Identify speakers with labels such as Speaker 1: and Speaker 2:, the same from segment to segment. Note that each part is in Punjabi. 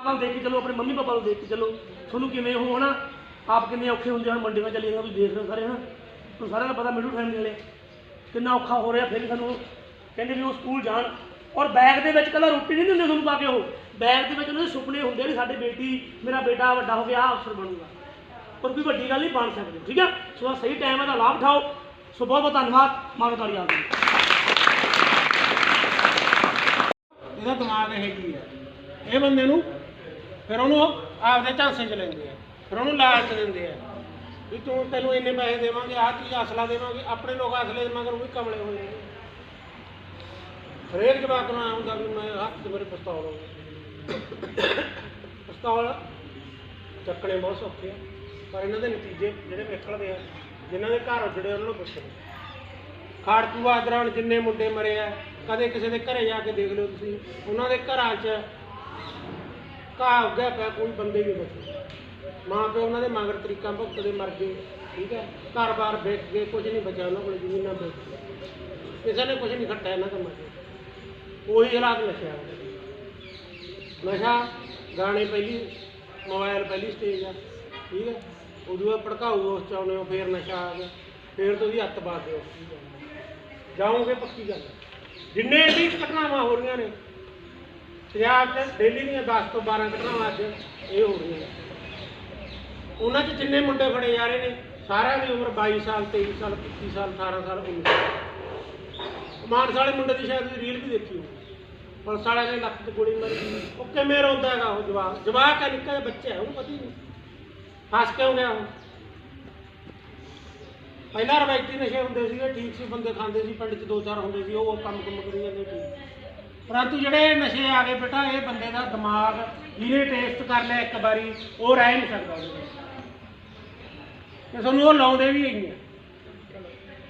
Speaker 1: ਆਪਾਂ ਦੇਖ ਕੇ ਚੱਲੋ, ਆਪਣੇ ਮੰਮੀ ਪਾਪਾ ਨੂੰ ਦੇਖ ਕੇ ਚੱਲੋ। ਤੁਹਾਨੂੰ ਕਿਵੇਂ ਉਹ ਹਨਾ, ਆਪ ਕਿੰਨੇ ਔਖੇ ਹੁੰਦੇ ਹਨ, ਮੰਡੀਆਂ ਚੱਲੀ ਤੁਸੀਂ ਦੇਖ ਰਹੇ ਹੋ ਸਾਰੇ, ਹਨਾ। ਤੁਹਾਨੂੰ ਸਾਰਿਆਂ ਦਾ ਪਤਾ ਮਿਡਲ ਫੈਮਿਲੀ ਵਾਲੇ, ਕਿੰਨਾ ਔਖਾ ਹੋ ਰਿਹਾ, ਫਿਰ ਵੀ ਸਾਨੂੰ ਕਹਿੰਦੇ ਵੀ ਉਹ ਸਕੂਲ ਜਾਣ। ਔਰ ਬੈਗ ਦੇ ਵਿੱਚ ਕੱਲਾ ਰੋਟੀ ਨਹੀਂ ਦਿੰਦੇ ਤੁਹਾਨੂੰ ਪਾ ਕੇ ਉਹ। ਬੈਗ ਦੇ ਵਿੱਚ ਉਹਨਾਂ ਦੇ ਸੁਪਨੇ ਹੁੰਦੇ ਵੀ ਸਾਡੇ ਬੇਟੀ, ਮੇਰਾ ਬੇਟਾ ਵੱਡਾ ਹੋ ਗਿਆ ਅਫਸਰ ਬਣੂਗਾ। ਪਰ ਕੋਈ ਵੱਡੀ ਗੱਲ ਨਹੀਂ ਬਣ ਸਕਦੇ, ਠੀਕ ਹੈ ਸੋ ਆਹ ਸਹੀ ਟਾਈਮ ਹੈ ਤਾਂ ਲਾਭ ਉਠਾਓ। ਸੋ ਬਹੁਤ ਬਹੁਤ ਧੰਨਵਾਦ ਮਾਰੋ ਤੁਹਾਡੀ ਆ
Speaker 2: ਇਹਦਾ ਦਿਮਾਗ ਇਹ ਕੀ ਹੈ? ਇਹ ਬੰਦੇ ਨੂੰ ਫਿਰ ਉਹਨੂੰ ਆਪਦੇ ਝਾਂਸੇ ਚ ਲੈਂਦੇ ਆ, ਫਿਰ ਉਹਨੂੰ ਲਾਲਚ ਦਿੰਦੇ ਆ ਵੀ ਤੂੰ ਤੈਨੂੰ ਇੰਨੇ ਪੈਸੇ ਦੇਵਾਂਗੇ, ਆਹ ਚੀਜ਼ ਅਸਲਾ ਦੇਵਾਂਗੇ, ਆਪਣੇ ਲੋਕ ਅਸਲੇ ਮਗਰ ਉਹ ਵੀ ਕਮਲੇ ਹੋਏ ਨੇ। ਹਰੇਕ ਜਵਾਕ ਨੂੰ ਐਂ ਹੁੰਦਾ ਵੀ ਮੈਂ ਹੱਥ 'ਚ ਮੇਰੇ ਪਿਸਤੌਲ ਹੋਵੇ। ਪਿਸਤੌਲ ਚੱਕਣੇ ਬਹੁਤ ਸੌਖੇ ਆ, ਪਰ ਇਹਨਾਂ ਦੇ ਨਤੀਜੇ ਜਿਹੜੇ ਨਿਕਲਦੇ ਆ, ਜਿਨ੍ਹਾਂ ਦੇ ਘਰ ਉੱਜੜੇ ਉਹਨਾਂ ਨੂੰ ਪੁੱਛੋ ਖਾੜਕੂਆ ਦੌਰਾਨ ਜਿੰਨੇ ਮੁੰਡੇ ਮਰੇ ਆ, ਕਦੇ ਕਿਸੇ ਦੇ ਘਰੇ ਜਾ ਕੇ ਦੇਖ ਲਿਓ ਤੁਸੀਂ, ਉਹਨਾਂ ਦੇ ਘਰਾਂ 'ਚ ਘਾਹ ਉੱਗਿਆ ਪਿਆ ਕੋਈ ਬੰਦੇ ਨਹੀਂ ਬਚੇ। ਮਾਂ ਪਿਓ ਉਹਨਾਂ ਦੇ ਮਗਰ ਤਰੀਕਾਂ ਭੁਗਤਦੇ ਮਰ ਗਏ, ਠੀਕ ਹੈ? ਘਰ-ਬਾਰ ਵੇਚ ਗਏ ਕੁਝ ਨਹੀਂ ਬਚਿਆ ਉਹਨਾਂ ਕੋਲ, ਜ਼ਮੀਨਾਂ ਵੇਚ ਗਏ ਕਿਸੇ ਨੇ ਕੁਝ ਨਹੀਂ ਖੱਟਿਆ ਇਹਨਾਂ ਕੰਮਾਂ 'ਚ। ਉਹੀ ਹਾਲਾਤ ਨਸ਼ਿਆਂ ਨਸ਼ਾ ਗਾਣੇ ਪਹਿਲੀ ਮੋਬਾਈਲ ਪਹਿਲੀ ਸਟੇਜ ਆ, ਠੀਕ ਹੈ? ਉਦੋਂ ਬਾਅਦ ਭੜਕਾਊ ਉਸ ਚ ਆਉਂਦੇ ਹੋ, ਫੇਰ ਨਸ਼ਾ ਆ ਗਿਆ, ਫੇਰ ਤੁਸੀਂ ਹੱਥ ਬਾਦੇ ਦਿਓ ਜਾਓਗੇ ਪੱਕੀ ਗੱਲ। ਜਿੰਨੇ ਵੀ ਘਟਨਾਵਾਂ ਹੋ ਰਹੀਆਂ ਨੇ ਪੰਜਾਬ 'ਚ, ਡੇਲੀ ਦੀਆਂ 10 ਤੋਂ 12 ਘਟਨਾਵਾਂ ਅੱਜ ਇਹ ਹੋ ਰਹੀਆਂ ਉਹਨਾਂ 'ਚ ਜਿੰਨੇ ਮੁੰਡੇ ਫੜੇ ਜਾ ਰਹੇ ਨੇ, ਸਾਰਿਆਂ ਦੀ ਉਮਰ 22 ਸਾਲ 23 ਸਾਲ 25 ਸਾਲ 18 ਸਾਲ 19 ਸਾਲ। ਮਾਨਸ ਵਾਲੇ ਮੁੰਡੇ ਦੀ ਸ਼ਾਇਦ ਰੀਲ ਵੀ ਦੇਖੀ ਹੋਊ। ਪੁਲਿਸ ਵਾਲਿਆਂ ਨੇ ਲੱਕ 'ਚ ਗੋਲੀ ਮਾਰੀ। ਉਹ ਕਿਵੇਂ ਰੋਂਦਾ ਹੈਗਾ ਉਹ ਜਵਾਕ? ਜਵਾਕ ਹੈ, ਨਿੱਕਾ ਜਿਹਾ ਬੱਚਾ ਹੈ, ਉਹਨੂੰ ਪਤਾ ਹੀ ਨਹੀਂ। ਫਸ ਕਿਉਂ ਗਿਆ ਉਹ? ਪਹਿਲਾਂ ਰਵਾਇਤੀ ਨਸ਼ੇ ਹੁੰਦੇ ਸੀਗੇ, ਠੀਕ ਸੀ, ਬੰਦੇ ਖਾਂਦੇ ਸੀ, ਪਿੰਡ 'ਚ ਦੋ ਚਾਰ ਹੁੰਦੇ ਸੀ, ਉਹ ਕੰਮ ਕੰਮ ਕਰੀ ਜਾਂਦੇ ਠੀਕ ਪਰੰਤੂ ਜਿਹੜੇ ਨਸ਼ੇ ਆ ਗਏ ਬੇਟਾ, ਇਹ ਬੰਦੇ ਦਾ ਦਿਮਾਗ ਜਿਹਨੇ ਟੇਸਟ ਕਰ ਲਿਆ ਇੱਕ ਵਾਰੀ, ਉਹ ਰਹਿ ਨਹੀਂ ਸਕਦਾ ਉਹਦੇ ਵਿੱਚ ਤੇ ਤੁਹਾਨੂੰ ਉਹ ਲਾਉਂਦੇ ਵੀ ਹੈਗੇ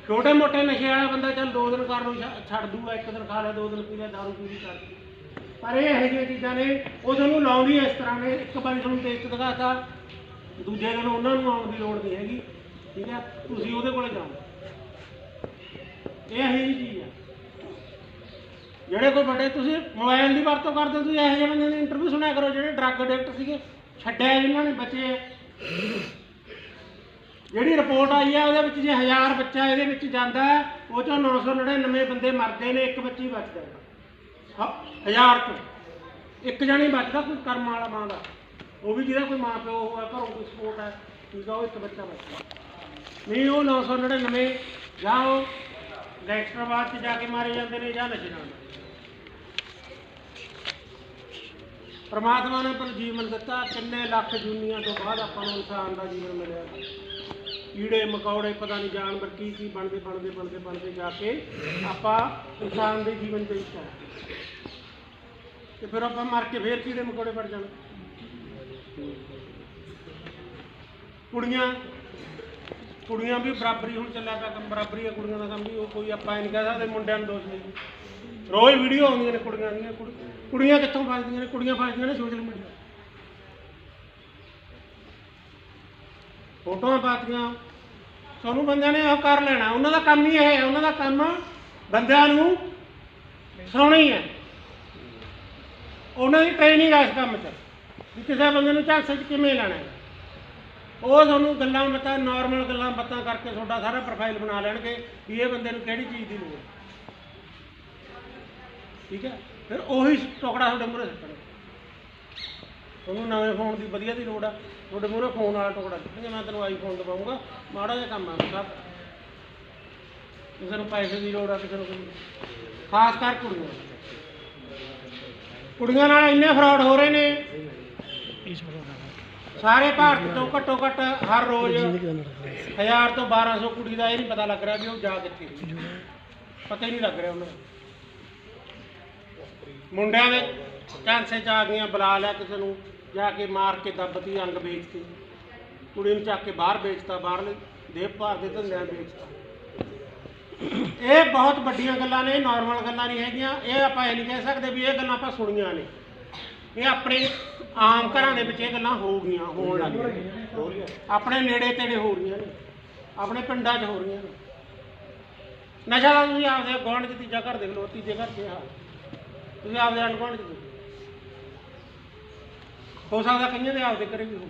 Speaker 2: ਛੋਟੇ ਮੋਟੇ ਨਸ਼ੇ ਵਾਲਾ ਬੰਦਾ ਚੱਲ ਦੋ ਦਿਨ ਕਰ ਲੂ ਛੱਡ ਦੂਗਾ ਇੱਕ ਦਿਨ ਖਾ ਲਿਆ, ਦੋ ਦਿਨ ਪੀ ਲਿਆ, ਦਾਰੂ ਪੀ ਲਈ ਕਰ ਪਰ ਇਹ ਇਹੋ ਜਿਹੀਆਂ ਚੀਜ਼ਾਂ ਨੇ, ਉਹ ਤੁਹਾਨੂੰ ਲਾਉਂਦੀ ਇਸ ਤਰ੍ਹਾਂ ਨੇ ਇੱਕ ਵਾਰੀ ਤੁਹਾਨੂੰ ਟੇਸਟ ਦਿਖਾਤਾ, ਦੂਜੇ ਦਿਨ ਉਹਨਾਂ ਨੂੰ ਆਉਣ ਦੀ ਲੋੜ ਨਹੀਂ ਹੈਗੀ, ਠੀਕ ਹੈ ਤੁਸੀਂ ਉਹਦੇ ਕੋਲੇ ਜਾਓ। ਇਹ ਇਹੋ ਜਿਹੀ ਚੀਜ਼ ਹੈ ਜਿਹੜੇ ਕੋਈ ਵੱਡੇ ਤੁਸੀਂ ਮੋਬਾਈਲ ਦੀ ਵਰਤੋਂ ਕਰਦੇ ਹੋ, ਤੁਸੀਂ ਇਹੋ ਜਿਹੇ ਬੰਦੇ ਦੀ ਇੰਟਰਵਿਊ ਸੁਣਿਆ ਕਰੋ ਜਿਹੜੇ ਡਰੱਗ ਅਡਿਕਟ ਸੀਗੇ ਛੱਡਿਆ ਜਿਨ੍ਹਾਂ ਨੇ ਬੱਚੇ। ਜਿਹੜੀ ਰਿਪੋਰਟ ਆਈ ਆ ਉਹਦੇ ਵਿੱਚ ਜੇ 1000 ਬੱਚਾ ਇਹਦੇ ਵਿੱਚ ਜਾਂਦਾ ਹੈ, ਉਹ ਚੋਂ 999 ਬੰਦੇ ਮਰਦੇ ਨੇ ਇੱਕ ਬੱਚੀ ਬਚਦਾ ਹੈ। 1000 ਤੋਂ। ਇੱਕ ਜਣੀ ਬਚਦਾ ਕੋਈ ਕਰਮ ਵਾਲਾ ਮਾਂ ਦਾ। ਉਹ ਵੀ ਜਿਹਦਾ ਕੋਈ ਮਾਂ ਪਿਓ ਹੋਇਆ ਘਰੋਂ ਕੋਈ ਸਪੋਰਟ ਹੈ ਠੀਕ ਆ ਉਹ ਇੱਕ ਬੱਚਾ ਬਚਦਾ। ਨਹੀਂ ਉਹ 999 ਜਾਂ ਉਹ ਗੈਂਗਸਟਰਵਾਦ 'ਚ ਜਾ ਕੇ ਮਾਰੇ ਜਾਂਦੇ ਨੇ ਜਾਂ ਨਸ਼ੇ ਨਾਲ। ਪਰਮਾਤਮਾ ਨੇ ਪਰ ਜੀਵਨ ਦਿੱਤਾ ਕਿੰਨੇ ਲੱਖ ਜੂਨੀਆਂ ਤੋਂ ਬਾਅਦ ਆਪਾਂ ਨੂੰ ਇਨਸਾਨ ਦਾ ਜੀਵਨ ਮਿਲਿਆ। ਕੀੜੇ, ਮਕੌੜੇ, ਪਤਾ ਨਹੀਂ ਜਾਨਵਰ ਕੀ ਕੀ ਬਣਦੇ ਬਣਦੇ ਬਣਦੇ ਬਣਦੇ ਜਾ ਕੇ ਆਪਾਂ ਇਨਸਾਨ ਦੇ ਜੀਵਨ ਦੇ ਵਿੱਚ ਤੇ ਫਿਰ ਆਪਾਂ ਮਰ ਕੇ ਫੇਰ ਕੀੜੇ, ਮਕੌੜੇ ਪੜ ਜਾਣ। ਕੁੜੀਆਂ ਕੁੜੀਆਂ ਵੀ ਬਰਾਬਰੀ ਹੁਣ ਚੱਲਿਆ ਪਿਆ ਕੰਮ, ਬਰਾਬਰੀ ਹੈ ਕੁੜੀਆਂ ਦਾ ਕੰਮ ਵੀ, ਉਹ ਕੋਈ ਆਪਾਂ ਇਹ ਨਹੀਂ ਕਹਿ ਸਕਦੇ, ਮੁੰਡਿਆਂ ਨੂੰ ਦੋਸ਼ ਨਹੀਂ। ਰੋਜ਼ ਵੀਡੀਓ ਆਉਂਦੀਆਂ ਨੇ ਕੁੜੀਆਂ ਦੀਆਂ ਕੁੜੀਆਂ ਕੁੜੀਆਂ ਕਿੱਥੋਂ ਫਸਦੀਆਂ ਨੇ? ਕੁੜੀਆਂ ਫਸਦੀਆਂ ਨੇ ਸੋਸ਼ਲ ਮੀਡੀਆ ਫੋਟੋਆਂ ਪਾਤੀਆਂ। ਤੁਹਾਨੂੰ ਬੰਦਿਆਂ ਨੇ ਉਹ ਕਰ ਲੈਣਾ। ਉਹਨਾਂ ਦਾ ਕੰਮ ਹੀ ਇਹ ਹੈ। ਉਹਨਾਂ ਦਾ ਕੰਮ ਬੰਦਿਆਂ ਨੂੰ ਸੌਣਾ ਹੀ ਹੈ। ਉਹਨਾਂ ਦੀ ਟ੍ਰੇਨਿੰਗ ਆ ਇਸ ਕੰਮ 'ਚ। ਵੀ ਕਿਸੇ ਬੰਦੇ ਨੂੰ ਝਾਂਸੇ 'ਚ ਕਿਵੇਂ ਲੈਣਾ ਹੈ? ਉਹ ਤੁਹਾਨੂੰ ਗੱਲਾਂ ਬਾਤਾਂ ਨਾਰਮਲ ਗੱਲਾਂ ਬਾਤਾਂ ਕਰਕੇ ਤੁਹਾਡਾ ਸਾਰਾ ਪ੍ਰੋਫਾਈਲ ਬਣਾ ਲੈਣਗੇ ਵੀ ਇਹ ਬੰਦੇ ਨੂੰ ਕਿਹੜੀ ਚੀਜ਼ ਦੀ ਲੋੜ ਹੈ। ਠੀਕ ਹੈ? ਫਿਰ ਉਹੀ ਟੁਕੜਾ ਤੁਹਾਡੇ ਮੂਹਰੇ ਸਿੱਟਣਗੇ ਤੁਹਾਨੂੰ ਨਵੇਂ ਫੋਨ ਦੀ ਵਧੀਆ ਦੀ ਲੋੜ ਆ। ਤੁਹਾਡੇ ਮੂਹਰੇ ਫੋਨ ਵਾਲਾ ਟੁਕੜਾ ਸਿੱਟਣਗੇ ਮੈਂ ਤੈਨੂੰ ਆਈਫੋਨ ਦਵਾਉਂਗਾ। ਮਾੜਾ ਜਿਹਾ ਕੰਮ ਆ ਸਭ। ਕਿਸੇ ਨੂੰ ਪੈਸੇ ਦੀ ਲੋੜ ਆ, ਕਿਸੇ ਨੂੰ ਖਾਸ ਕਰ ਕੁੜੀਆਂ। ਕੁੜੀਆਂ ਨਾਲ ਇੰਨੇ ਫਰਾਡ ਹੋ ਰਹੇ ਨੇ। ਸਾਰੇ ਭਾਰਤ ਤੋਂ ਘੱਟੋ ਘੱਟ ਹਰ ਰੋਜ਼ 1000 ਤੋਂ 1200 ਕੁੜੀ ਦਾ ਇਹ ਨਹੀਂ ਪਤਾ ਲੱਗ ਰਿਹਾ ਵੀ ਉਹ ਜਾ ਕਿੱਥੇ। ਪਤਾ ਹੀ ਨਹੀਂ ਲੱਗ ਰਿਹਾ ਉਹਨਾਂ ਨੂੰ। ਮੁੰਡਿਆਂ ਦੇ ਚਾਂਸੇ ਚ ਆ ਗਈਆਂ, ਬੁਲਾ ਲਿਆ ਕਿਸੇ ਨੂੰ, ਜਾ ਕੇ ਮਾਰ ਕੇ ਦੱਬਤੀ ਅੰਗ ਵੇਚਤੀ ਕੁੜੀ ਨੂੰ ਚੱਕ ਕੇ ਬਾਹਰ ਵੇਚਤਾ ਬਾਹਰਲੇ ਦੇਹ ਭਾਰ ਦੇ ਧੰਦਿਆਂ ਵੇਚਤਾ। ਇਹ ਬਹੁਤ ਵੱਡੀਆਂ ਗੱਲਾਂ ਨੇ ਨਾਰਮਲ ਗੱਲਾਂ ਨਹੀਂ ਹੈਗੀਆਂ। ਇਹ ਆਪਾਂ ਇਹ ਨਹੀਂ ਕਹਿ ਸਕਦੇ ਵੀ ਇਹ ਗੱਲਾਂ ਆਪਾਂ ਸੁਣੀਆਂ ਨੇ। ਇਹ ਆਪਣੇ ਆਮ ਘਰਾਂ ਦੇ ਵਿੱਚ ਇਹ ਗੱਲਾਂ ਹੋ ਗਈਆਂ, ਹੋਣ ਲੱਗ ਗਈਆਂ ਆਪਣੇ ਨੇੜੇ ਤੇੜੇ ਹੋ ਰਹੀਆਂ ਨੇ, ਆਪਣੇ ਪਿੰਡਾਂ 'ਚ ਹੋ ਰਹੀਆਂ ਨੇ। ਨਸ਼ਾ ਤੁਸੀਂ ਆਪਦੇ ਗੁਆਂਢ 'ਚ ਤੀਜਾ ਘਰ ਦੇਖ ਲਓ, ਤੀਜੇ ਘਰ 'ਚ ਇਹ ਹਾਲ ਤੁਸੀਂ ਆਪਦੇ ਆਂਢ ਗੁਆਂਢ 'ਚ ਦੇਖੋ ਹੋ ਸਕਦਾ ਕਈਆਂ ਦੇ ਆਪਦੇ ਘਰੇ ਵੀ ਹੋ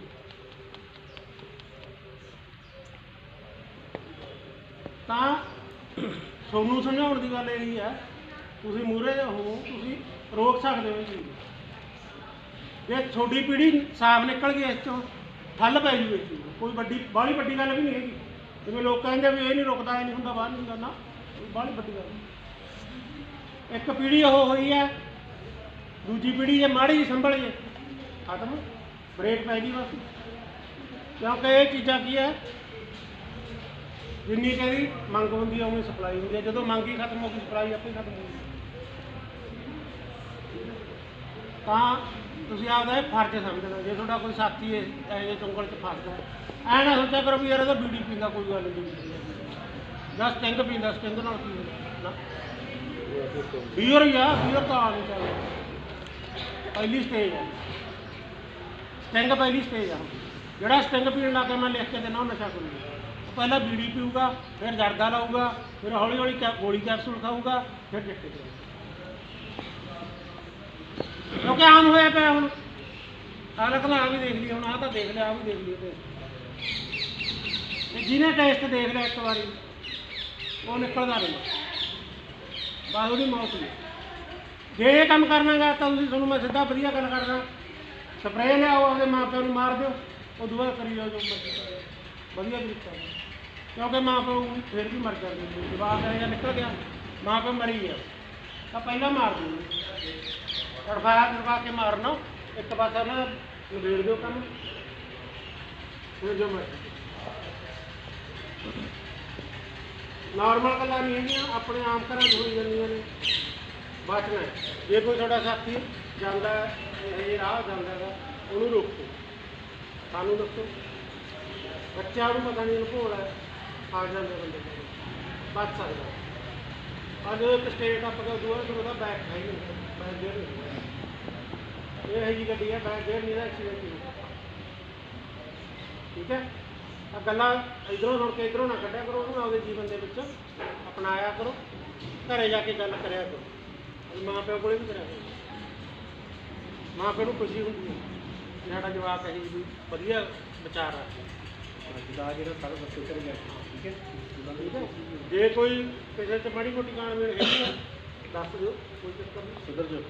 Speaker 2: ਤਾਂ ਤੁਹਾਨੂੰ ਸਮਝਾਉਣ ਦੀ ਗੱਲ ਇਹੀ ਹੈ, ਤੁਸੀਂ ਮੂਰੇ ਹੋ ਤੁਸੀਂ ਰੋਕ ਸਕਦੇ ਹੋ ਇਹ ਚੀਜ਼ ਨੂੰ। ਜੇ ਤੁਹਾਡੀ ਪੀੜ੍ਹੀ ਸਾਫ਼ ਨਿਕਲ ਗਈ ਇਸ ਚੋਂ, ਠੱਲ ਪੈ ਜੂ ਇਸ ਚੀਜ਼ ਨੂੰ। ਕੋਈ ਵੱਡੀ, ਬਾਹਲੀ ਵੱਡੀ ਗੱਲ ਵੀ ਨਹੀਂ ਹੈਗੀ ਜਿਵੇਂ ਲੋਕ ਕਹਿੰਦੇ ਵੀ ਇਹ ਨਹੀਂ ਰੁਕਦਾ, ਇਹ ਨਹੀਂ ਹੁੰਦਾ, ਬਾਹਰ ਨਹੀਂ ਹੁੰਦਾ ਨਾ ਬਾਹਲੀ ਵੱਡੀ ਗੱਲ ਨਹੀਂ ਇੱਕ ਪੀੜ੍ਹੀ ਉਹ ਹੋਈ ਹੈ, ਦੂਜੀ ਪੀੜ੍ਹੀ ਜੇ ਮਾੜੀ ਜਿਹੀ ਸੰਭਲ ਜੇ। ਖਤਮ, ਬ੍ਰੇਕ ਪੈ ਗਈ ਬਸ। ਕਿਉਂਕਿ ਇਹ ਚੀਜ਼ਾਂ ਕੀ ਹੈ, ਜਿੰਨੀ ਕਹਿੰਦੀ ਮੰਗ ਹੁੰਦੀ ਹੈ ਉਨੀ ਸਪਲਾਈ ਹੁੰਦੀ ਹੈ। ਜਦੋਂ ਮੰਗ ਹੀ ਖਤਮ ਹੋ ਗਈ ਸਪਲਾਈ ਆਪੇ ਖਤਮ ਹੋ ਗਈ। ਤਾਂ ਤੁਸੀਂ ਆਪਦਾ ਇਹ ਫਰਜ਼ ਸਮਝਣਾ ਜੇ ਤੁਹਾਡਾ ਕੋਈ ਸਾਥੀ ਇਹ ਇਹੋ ਜਿਹੇ ਚੁੰਗਲ 'ਚ ਫਸ ਗਿਆ, ਐ ਨਾ ਸੋਚਿਆ ਕਰੋ ਵੀ ਯਾਰ ਇਹਦਾ ਬੀੜੀ ਪੀਂਦਾ ਕੋਈ ਗੱਲ ਨਹੀਂ। ਜਾਂ ਸਟਿੰਗ ਪੀਂਦਾ ਸਟਿੰਗ ਨਾਲ ਕੀ ਨਾ। ਬੀਅਰ ਹੀ ਆ ਬੀਅਰ ਤਾਂ ਆ ਨਹੀਂ ਚੱਲਦਾ ਪਹਿਲੀ ਸਟੇਜ ਹੈ ਸਟਿੰਗ ਪਹਿਲੀ ਸਟੇਜ ਆ। ਜਿਹੜਾ ਸਟਿੰਗ ਪੀਣ ਲੱਗ ਗਿਆ, ਮੈਂ ਲਿਖ ਕੇ ਦੇਣਾ ਉਹ ਨਸ਼ਾ ਕਰੂਗਾ ਪਹਿਲਾਂ ਬੀੜੀ ਪੀਊਗਾ, ਫਿਰ ਜਰਦਾ ਲਾਊਗਾ, ਫਿਰ ਹੌਲੀ ਹੌਲੀ ਗੋਲੀ ਕੈਪਸੂਲ ਖਾਊਗਾ, ਫਿਰ ਚਿੱਟੇ ਤੇ ਕਿਉਂਕਿ ਆਮ ਹੋਇਆ ਪਿਆ ਹੁਣ। ਹਾਲਤ ਨਾ ਵੀ ਦੇਖ ਲਈ ਹੁਣ ਆ ਤਾਂ ਦੇਖ ਲਿਆ ਆ ਵੀ ਦੇਖ ਲਈ ਤੇ। ਜਿਹਨੇ ਟੈਸਟ ਦੇਖ ਲਿਆ ਇੱਕ ਵਾਰੀ, ਉਹ ਨਿਕਲਦਾ ਨਹੀਂ। ਬਸ ਉਹਦੀ ਮੌਤ ਨਹੀਂ ਜੇ ਇਹ ਕੰਮ ਕਰਨਾਗਾ ਤਾਂ ਤੁਸੀਂ ਤੁਹਾਨੂੰ ਮੈਂ ਸਿੱਧਾ ਵਧੀਆ ਗੱਲ ਕਰਦਾ। ਸਪਰੇਅ ਲਿਆਓ, ਆਪਦੇ ਮਾਪਿਆਂ ਨੂੰ ਮਾਰ ਦਿਓ। ਉਹ ਦੁਆ ਕਰੀ ਜਾਓ ਜੋ ਮਰਜ਼ੀ ਕਰੋ। ਵਧੀਆ ਤਰੀਕਾ ਨਾਲ। ਕਿਉਂਕਿ ਮਾਪਿਓ ਵੀ ਫਿਰ ਵੀ ਮਰ ਜਾਂਦੇ ਨੇ। ਜਵਾਬ ਕਰੇਗਾ ਨਿਕਲ ਗਿਆ। ਮਾਪਿਓ ਮਰੀ ਗਿਆ ਤਾਂ ਪਹਿਲਾਂ ਮਾਰ ਦਿਓ। ਤੜਫਾ ਤੜਫਾ ਕੇ ਮਾਰਨਾ। ਇੱਕ ਪਾਸਾ ਨਾ ਨਿਬੇੜ ਦਿਓ ਕੰਮ। ਫਿਰ ਜੋ ਮਰਜ਼ੀ। ਨਾਰਮਲ ਗੱਲਾਂ ਨਹੀਂ ਹੈਗੀਆਂ ਆਪਣੇ ਆਮ ਘਰਾਂ 'ਚ ਹੋਈ ਜਾਂਦੀਆਂ ਨੇ। ਬਚਣਾ ਹੈ। ਜੇ ਕੋਈ ਤੁਹਾਡਾ ਸਾਥੀ ਜਾਂਦਾ ਹੈ, ਇਹ ਜਿਹੇ ਰਾਹ ਜਾਂਦਾ ਹੈਗਾ ਉਹਨੂੰ ਰੋਕੋ। ਸਾਨੂੰ ਦੱਸੋ। ਬੱਚਿਆਂ ਨੂੰ ਪਤਾ ਨਹੀਂ ਭੋਲਾ ਹੈ। ਆ ਜਾਂਦੇ ਬੰਦੇ ਕੋਲ। ਬਚ ਸਕਦਾ। ਅੱਜ ਇੱਕ ਸਟੇਟ ਅਪ ਦਾ ਦੂਆ ਤੋਂ ਉਹਦਾ ਬੈਕ ਹੈ ਹੀ ਨਹੀਂ। ਬੈਕ ਗੇਅਰ ਨਹੀਂ ਇਹ ਹੈ ਜੀ ਗੱਡੀ ਹੈ ਬੈਕ ਗੇਅਰ ਨਹੀਂ ਦਾ ਐਕਸੀਡੈਂਟ ਨਹੀਂ ਠੀਕ ਹੈ? ਆ ਗੱਲਾਂ ਇਧਰੋਂ ਸੁਣ ਕੇ ਇਧਰੋਂ ਨਾ ਕੱਢਿਆ ਕਰੋ ਉਹਨੂੰ ਆਪਦੇ ਜੀਵਨ ਦੇ ਵਿੱਚ ਅਪਣਾਇਆ ਕਰੋ ਘਰੇ ਜਾ ਕੇ ਗੱਲ ਕਰਿਆ ਕਰੋ। ਆਪਣੀ ਮਾਂ ਪਿਓ ਕੋਲੇ ਵੀ ਕਰਿਆ ਕਰੋ। ਮਾਂ ਪਿਓ ਨੂੰ ਖੁਸ਼ੀ ਹੁੰਦੀ ਹੈ। ਕਿ ਸਾਡਾ ਜਵਾਕ ਹੈ ਜੀ ਵਧੀਆ ਵਿਚਾਰ ਆ
Speaker 3: ਦਾ ਜਿਹੜਾ ਸਾਰਾ ਬੱਚੇ ਕਰ ਗਿਆ ਠੀਕ ਹੈ?
Speaker 2: ਹੈ। ਜੇ ਕੋਈ ਕਿਸੇ ਚ ਮਾੜੀ ਮੋਟੀ ਕਾਣ ਮੇਲ ਹੈਗੀ ਆ ਦੱਸ ਦਿਓ ਕੋਈ ਚੱਕਰ ਨਹੀਂ।
Speaker 3: ਸੁਧਰ ਜੋ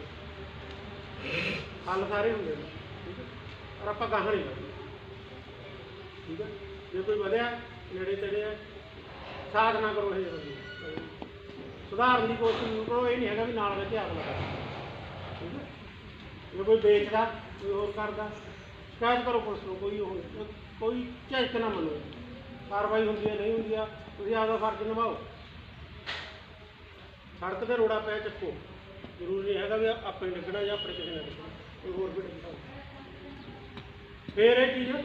Speaker 2: ਹੱਲ ਸਾਰੇ ਹੁੰਦੇ ਨੇ ਠੀਕ ਹੈ? ਪਰ ਆਪਾਂ ਨਹੀਂ ਕਰਦੇ। ਠੀਕ ਹੈ? ਜੇ ਕੋਈ ਵਧਿਆ, ਨੇੜੇ ਤੇੜੇ ਹੈ ਸਾਥ ਨਾ ਕਰੋ ਇਹ ਜਿਹੇ ਸੁਧਾਰਨ ਦੀ ਕੋਸ਼ਿਸ਼ ਕਰੋ, ਇਹ ਨਹੀਂ ਹੈਗਾ ਵੀ ਨਾਲ ਵਿੱਚ ਆਗ ਲਗਾ ਠੀਕ ਹੈ? ਜੇ ਕੋਈ ਵੇਚਦਾ, ਕੋਈ ਹੋਰ ਕਰਦਾ, ਸ਼ਿਕਾਇਤ ਕਰੋ ਪੁਲਿਸ ਨੂੰ, ਕੋਈ ਉਹ ਨਹੀਂ ਕੋਈ ਝਿਜਕ ਨਾ ਮੰਨੋ। ਕਾਰਵਾਈ ਹੁੰਦੀ ਹੈ, ਨਹੀਂ ਹੁੰਦੀ ਆ, ਤੁਸੀਂ ਆਪਦਾ ਫਰਜ਼ ਨਿਭਾਓ। ਸੜਕ ਤੇ ਰੋੜਾ ਪਿਆ ਚੱਕੋ। ਜ਼ਰੂਰੀ ਨਹੀਂ ਹੈਗਾ ਵੀ ਆਪੇ ਡਿੱਗਣਾ ਜਾਂ ਆਪਣੇ ਕਿਸੇ ਨੇ ਡਿੱਗਣਾ ਕੋਈ ਹੋਰ ਵੀ ਡਿੱਗਣਾ ਫੇਰ ਇਹ ਚੀਜ਼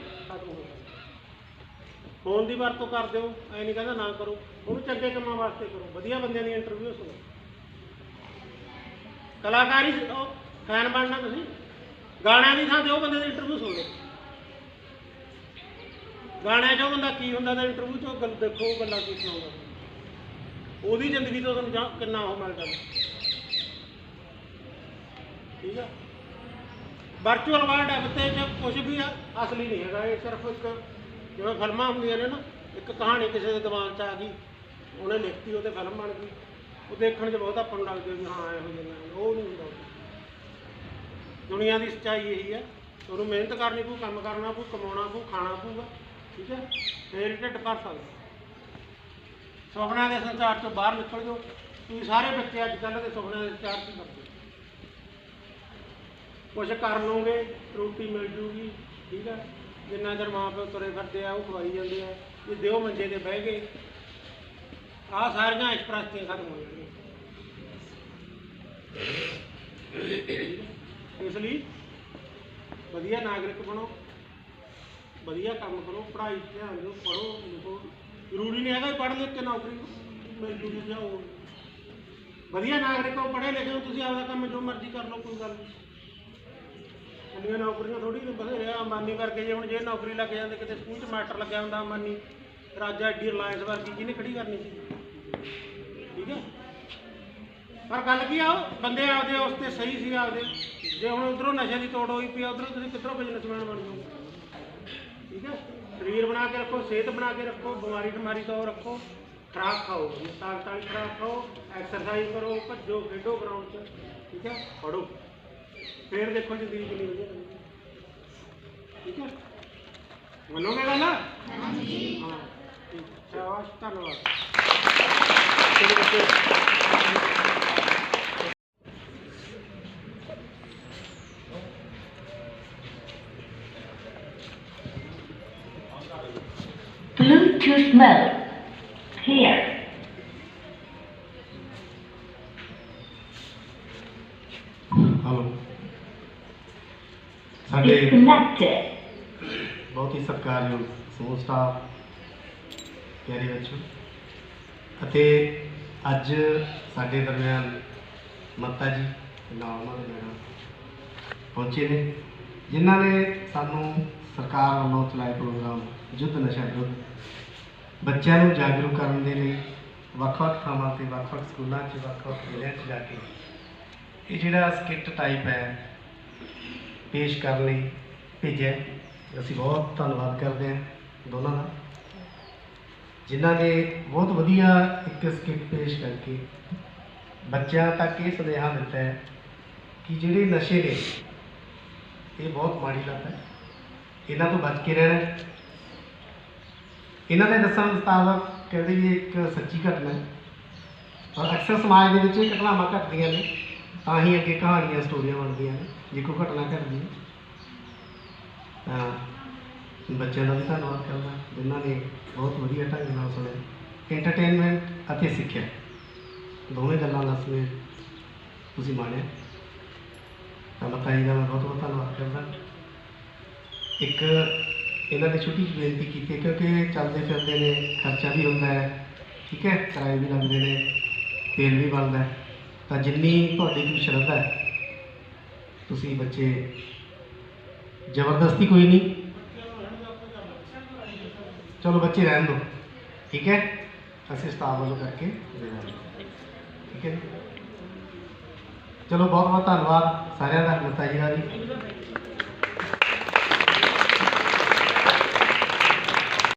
Speaker 2: ਫੋਨ ਦੀ ਵਰਤੋਂ ਕਰ ਦਿਓ, ਐ ਨਹੀਂ ਕਹਿੰਦਾ ਨਾ ਕਰੋ। ਉਹਨੂੰ ਚੰਗੇ ਕੰਮਾਂ ਵਾਸਤੇ ਕਰੋ। ਵਧੀਆ ਬੰਦਿਆਂ ਦੀ ਇੰਟਰਵਿਊ ਸੁਣੋ। ਕਲਾਕਾਰੀ ਫੈਨ ਬਣਨਾ ਤੁਸੀਂ। ਗਾਣਿਆਂ ਦੀ ਥਾਂ ਤੇ ਉਹ ਬੰਦੇ ਦੀ ਇੰਟਰਵਿਊ ਸੁਣ ਲਓ ਗਾਣਿਆਂ 'ਚ ਉਹ ਬੰਦਾ ਕੀ ਹੁੰਦਾ ਤਾਂ ਇੰਟਰਵਿਊ 'ਚ, ਉਹ ਗੱਲ ਦੇਖੋ, ਉਹ ਗੱਲਾਂ ਕੀ ਸੁਣਾਉਂਦਾ ਉਹਦੀ ਜ਼ਿੰਦਗੀ ਤੋਂ ਤੁਹਾਨੂੰ ਕਿੰਨਾ ਉਹ ਮਿਲ ਜਾਂਦਾ ਠੀਕ ਆ? ਵਰਚੁਅਲ ਵਰਲਡ ਹੈ ਤੇ ਚ ਕੁਝ ਵੀ ਅਸਲੀ ਨਹੀਂ ਹੈਗਾ। ਇਹ ਸਿਰਫ ਇੱਕ ਜਿਵੇਂ ਫਿਲਮਾਂ ਹੁੰਦੀਆਂ ਨੇ ਨਾ, ਇੱਕ ਕਹਾਣੀ ਕਿਸੇ ਦੇ ਦਿਮਾਗ 'ਚ ਆ ਗਈ, ਉਹਨੇ ਲਿਖਤੀ, ਉਹ ਤੇ ਫਿਲਮ ਬਣ ਗਈ। ਉਹ ਦੇਖਣ 'ਚ ਬਹੁਤ ਆਪਾਂ ਨੂੰ ਲੱਗਦਾ ਵੀ ਹਾਂ, ਇਹੋ ਜਿਹਾ ਉਹ ਨਹੀਂ ਹੁੰਦਾ ਦੁਨੀਆ ਦੀ ਸੱਚਾਈ ਇਹੀ ਹੈ ਤੁਹਾਨੂੰ ਮਿਹਨਤ ਕਰਨੀ ਪਊ, ਕੰਮ ਕਰਨਾ ਪਊ, ਕਮਾਉਣਾ ਪਊ, ਖਾਣਾ ਪਊਗਾ, ਠੀਕ ਹੈ? ਫੇਰ ਢਿੱਡ ਭਰ ਸਕਦਾ। ਸੁਪਨਿਆਂ ਦੇ ਸੰਸਾਰ ਤੋਂ ਬਾਹਰ ਨਿਕਲ ਜਾਓ। ਤੁਸੀਂ ਸਾਰੇ ਬੱਚੇ ਅੱਜ ਕੱਲ੍ਹ ਦੇ ਸੁਪਨਿਆਂ ਦੇ ਸੰਸਾਰ 'ਚ ਹੀ ਕਰਦੇ ਕੁਛ ਕਰ ਲਓਗੇ, ਰੋਟੀ ਮਿਲ ਜੂਗੀ, ਠੀਕ ਹੈ? ਜਿੰਨਾ ਚਿਰ ਮਾਂ ਪਿਓ ਤੁਰੇ ਫਿਰਦੇ ਆ, ਉਹ ਖਵਾਈ ਜਾਂਦੇ ਆ ਜੇ ਦਿਓ ਮੰਜੇ ਤੇ ਬਹਿ ਗਏ ਆਹ ਸਾਰੀਆਂ ਇਸ਼ਪ੍ਰਸਤੀਆਂ ਖਤਮ ਹੋ ਜਾਣਗੀਆਂ ਇਸ ਲਈ ਵਧੀਆ ਨਾਗਰਿਕ ਬਣੋ, ਵਧੀਆ ਕੰਮ ਕਰੋ, ਪੜ੍ਹਾਈ ਧਿਆਨ ਦਿਓ, ਪੜ੍ਹੋ, ਲਿਖੋ। ਜ਼ਰੂਰੀ ਨਹੀਂ ਹੈਗਾ ਪੜ੍ਹ ਲਿਖ ਕੇ ਨੌਕਰੀ ਮਿਲ ਜੂਗੀ ਜਾਂ ਵਧੀਆ ਨਾਗਰਿਕ ਹੋ, ਪੜ੍ਹੇ ਲਿਖੇ ਹੋ, ਤੁਸੀਂ ਆਪਦਾ ਕੰਮ ਜੋ ਮਰਜ਼ੀ ਕਰ ਲਓ, ਕੋਈ ਗੱਲ ਨਹੀਂ। ਇੰਨੀਆਂ ਨੌਕਰੀਆਂ ਥੋੜੀ ਨੇ ਬਥੇਰੇ ਆ ਅੰਬਾਨੀ ਕਰਕੇ ਜੇ ਹੁਣ ਜੇ ਨੌਕਰੀ ਲੱਗ ਜਾਂਦੇ, ਕਿਤੇ ਸਕੂਲ 'ਚ ਮਾਸਟਰ ਲੱਗਿਆ ਹੁੰਦਾ ਅੰਬਾਨੀ ਰਾਜਾ ਐਡੀ ਰਿਲਾਇੰਸ ਵਰਗੀ ਜਿਹਨੇ ਖੜੀ ਕਰਨੀ ਸੀ? ਠੀਕ ਹੈ? ਪਰ ਗੱਲ ਕੀ ਆ ਉਹ? ਬੰਦੇ ਆਪਦੇ ਉਸ ਤੇ ਸਹੀ ਸੀ ਆਪਦੇ। ਜੇ ਹੁਣ ਉਧਰੋਂ ਨਸ਼ੇ ਦੀ ਤੋੜ ਹੋਈ ਪਈ ਉਧਰੋਂ ਤੁਸੀਂ ਕਿੱਧਰੋਂ ਬਿਜ਼ਨਸਮੈਨ ਬਣ ਜਾਓਗੇ? ਠੀਕ ਹੈ? ਸਰੀਰ ਬਣਾ ਕੇ ਰੱਖੋ, ਸਿਹਤ ਬਣਾ ਕੇ ਰੱਖੋ, ਬਿਮਾਰੀ ਬਿਮਾਰੀ ਤੋਂ ਰੱਖੋ, ਖੁਰਾਕ ਖਾਓ ਤਾਕਤ ਵਾਲੀ ਖੁਰਾਕ ਖਾਓ ਐਕਸਰਸਾਈਜ਼ ਕਰੋ, ਭੱਜੋ, ਖੇਡੋ ਗਰਾਊਂਡ 'ਚ। ਠੀਕ ਹੈ? ਪੜੋ ਫੇਰ ਦੇਖੋ ਜ਼ਿੰਦਗੀ ਕਿੰਨੀ ਵਧੀਆ ਬਣਦੀ ਠੀਕ ਹੈ। ਮੰਨੋਗੇ ਗੱਲ? ਹਾਂਜੀ। ਹਾਂ, ਠੀਕ। ਸ਼ਾਬਾਸ਼, ਧੰਨਵਾਦ। ਚਲੋ ਬੱਚੇ।
Speaker 4: Bluetooth mode. Here.
Speaker 3: ਹਲੋ ਸਾਡੇ
Speaker 4: Disconnected.
Speaker 3: ਬਹੁਤ ਹੀ ਸਤਿਕਾਰਯੋਗ ਸਮੂਹ ਸਟਾਫ ਪਿਆਰੇ ਬੱਚੋ ਅਤੇ ਅੱਜ ਸਾਡੇ ਦਰਮਿਆਨ ਮੱਤਾ ਜੀ ਤੇ ਨਾਲ ਉਹਨਾਂ ਦੇ ਮੈਡਮ ਪਹੁੰਚੇ ਨੇ ਜਿਨ੍ਹਾਂ ਨੇ ਸਾਨੂੰ ਸਰਕਾਰ ਵੱਲੋਂ ਚਲਾਏ ਪ੍ਰੋਗਰਾਮ ਯੁੱਧ ਨਸ਼ਾ ਵਿਰੁੱਧ ਬੱਚਿਆਂ ਨੂੰ ਜਾਗਰੂਕ ਕਰਨ ਦੇ ਲਈ ਵੱਖ-ਵੱਖ ਥਾਵਾਂ ਤੇ ਵੱਖ-ਵੱਖ ਸਕੂਲਾਂ 'ਚ ਵੱਖ-ਵੱਖ ਜ਼ਿਲ੍ਹਿਆਂ 'ਚ ਜਾ ਕੇ ਇਹ ਜਿਹੜਾ ਸਕਿੱਟ ਟਾਈਪ ਹੈ ਪੇਸ਼ ਕਰਨ ਲਈ, ਭੇਜਿਆ। ਅਸੀਂ ਬਹੁਤ ਧੰਨਵਾਦ ਕਰਦੇ ਹਾਂ ਦੋਨਾਂ ਦਾ। ਜਿਨ੍ਹਾਂ ਨੇ ਬਹੁਤ ਵਧੀਆ ਇੱਕ ਸਕਿੱਟ ਪੇਸ਼ ਕਰਕੇ ਬੱਚਿਆਂ ਤੱਕ ਇਹ ਸੁਨੇਹਾ ਦਿੱਤਾ ਹੈ ਕਿ ਜਿਹੜੇ ਨਸ਼ੇ ਨੇ, ਇਹ ਬਹੁਤ ਮਾੜੀ ਲੱਤ ਹੈ। ਇਹਨਾਂ ਤੋਂ ਬਚ ਕੇ ਰਹਿਣਾ ਇਹਨਾਂ ਦੇ ਦੱਸਣ ਮੁਤਾਬਕ ਕਹਿੰਦੇ ਵੀ ਇੱਕ ਸੱਚੀ ਘਟਨਾ ਹੈ। ਔਰ ਅਕਸਰ ਸਮਾਜ ਦੇ ਵਿੱਚ ਇਹ ਘਟਨਾਵਾਂ ਘਟਦੀਆਂ ਨੇ, ਤਾਂ ਹੀ ਅੱਗੇ ਕਹਾਣੀਆਂ, ਸਟੋਰੀਆਂ ਬਣਦੀਆਂ ਨੇ। ਜੇ ਕੋਈ ਘਟਨਾ ਘਟਦੀ ਹੈ ਤਾਂ ਬੱਚਿਆਂ ਦਾ ਵੀ ਧੰਨਵਾਦ ਕਰਦਾ, ਜਿਨ੍ਹਾਂ ਨੇ ਬਹੁਤ ਵਧੀਆ ਢੰਗ ਨਾਲ ਸੁਣਿਆ। ਐਂਟਰਟੇਨਮੈਂਟ ਅਤੇ ਸਿੱਖਿਆ, ਦੋਵੇਂ ਗੱਲਾਂ ਦਾ ਸਮੇਂ ਤੁਸੀਂ ਮਾਣਿਆ। ਤਾਂ ਮਤਾਈ ਦਾ ਮੈਂ ਬਹੁਤ ਬਹੁਤ ਧੰਨਵਾਦ ਕਰਦਾ। ਇੱਕ ਇਹਨਾਂ ਨੇ ਛੋਟੀ ਜਿਹੀ ਬੇਨਤੀ ਕੀਤੀ ਹੈ, ਕਿਉਂਕਿ ਚੱਲਦੇ ਫਿਰਦੇ ਨੇ, ਖਰਚਾ ਵੀ ਹੁੰਦਾ ਹੈ, ਠੀਕ ਹੈ, ਕਿਰਾਏ ਵੀ ਲੱਗਦੇ ਨੇ, ਤੇਲ ਵੀ ਬਣਦਾ ਤਾਂ ਜਿੰਨੀ ਤੁਹਾਡੀ ਕੋਈ ਸ਼ਰਧਾ ਹੈ ਤੁਸੀਂ ਬੱਚੇ ਜ਼ਬਰਦਸਤੀ ਕੋਈ ਨਹੀਂ। ਚਲੋ ਬੱਚੇ ਰਹਿਣ ਦਿਓ, ਠੀਕ ਹੈ? ਅਸੀਂ ਸਟਾਫ ਵੱਲੋਂ ਕਰਕੇ। ਦੇ ਦਾਂਗੇ ਠੀਕ ਹੈ ਚਲੋ ਬਹੁਤ ਬਹੁਤ ਧੰਨਵਾਦ ਸਾਰਿਆਂ ਦਾ ਮਤਾ ਜੀ ਦਾ ਜੀ।